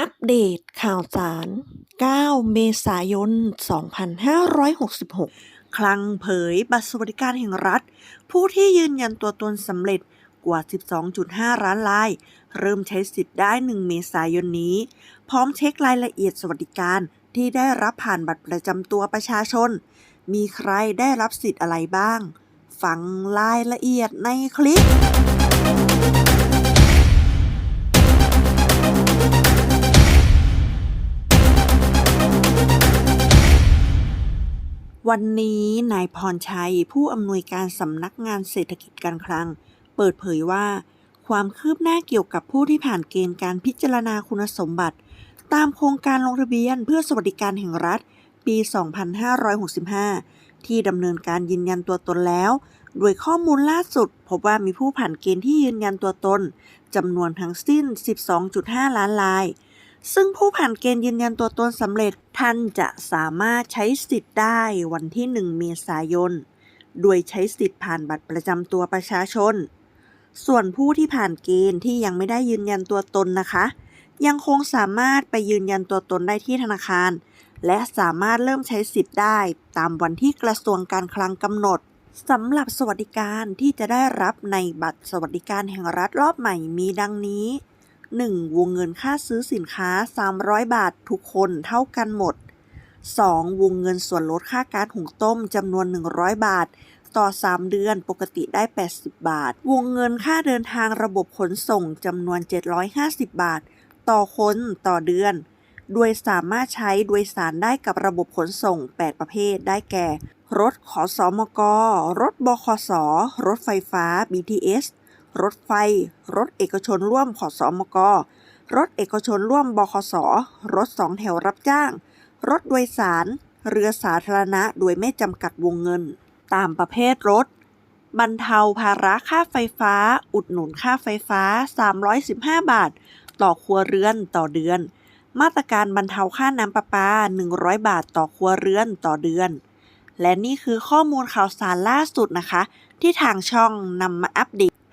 อัปเดตข่าวสาร 9 เมษายน 2566 คลังเผยบัตรสวัสดิการแห่งรัฐ ผู้ที่ยืนยันตัวตนสำเร็จกว่า 12.5 ล้านราย เริ่มใช้สิทธิ์ได้ 1 เมษายนนี้ พร้อมเช็ครายละเอียดสวัสดิการที่ได้รับผ่านบัตรประจำตัวประชาชน มีใครได้รับสิทธิ์อะไรบ้าง ฟังรายละเอียดในคลิป วันนี้นายพรชัย ผู้อำนวยการสำนักงานเศรษฐกิจการคลัง เปิดเผยว่า ความคืบหน้าเกี่ยวกับผู้ที่ผ่านเกณฑ์การพิจารณาคุณสมบัติ ตามโครงการลงทะเบียนเพื่อสวัสดิการแห่งรัฐ ปี 2565 ที่ดำเนินการยืนยันตัวตนแล้ว โดยข้อมูลล่าสุด พบว่ามีผู้ผ่านเกณฑ์ที่ยืนยันตัวตนจำนวนทั้งสิ้น 12.5 ล้านราย ซึ่งผู้ผ่านเกณฑ์ยืนยันตัวตนสำเร็จท่านจะสามารถใช้สิทธิ์ได้วันที่ 1 เมษายน โดยใช้สิทธิ์ผ่านบัตรประจำตัวประชาชน ส่วนผู้ที่ผ่านเกณฑ์ที่ยังไม่ได้ยืนยันตัวตนนะคะ ยังคงสามารถไปยืนยันตัวตนได้ที่ธนาคาร และสามารถเริ่มใช้สิทธิ์ได้ตามวันที่กระทรวงการคลังกำหนดสำหรับสวัสดิการที่จะได้รับในบัตรสวัสดิการแห่งรัฐรอบใหม่มีดังนี้ 1. วงเงินค่าซื้อสินค้า 300 บาททุกคนเท่ากันหมด 2. วงเงินส่วนลดค่าการหุงต้มจำนวน 100 บาท ต่อ 3 เดือนปกติได้ 80 บาท วงเงินค่าเดินทางระบบขนส่งจำนวน 750 บาท ต่อคนต่อเดือน โดยสามารถใช้โดยสารได้กับระบบขนส่ง 8 ประเภทได้แก่ รถขอสอมก รถบขสรถไฟฟ้า BTS รถไฟ รถเอกชนร่วมขอสอมก รถเอกชนร่วมบขสรถสองแถวรับจ้าง รถโดยสาร เรือสาธารณะโดยไม่จำกัดวงเงิน ตามประเภทรถ บรรเทาภาระค่าไฟฟ้า อุดหนุนค่าไฟฟ้า 315 บาท ต่อครัวเรือนต่อเดือน มาตรการบรรเทาค่าน้ำประปา 100 บาทต่อครัวเรือนต่อเดือนและนี่คือข้อมูลข่าวสารล่าสุดนะคะ ที่ทางช่องนำมาอัปเดต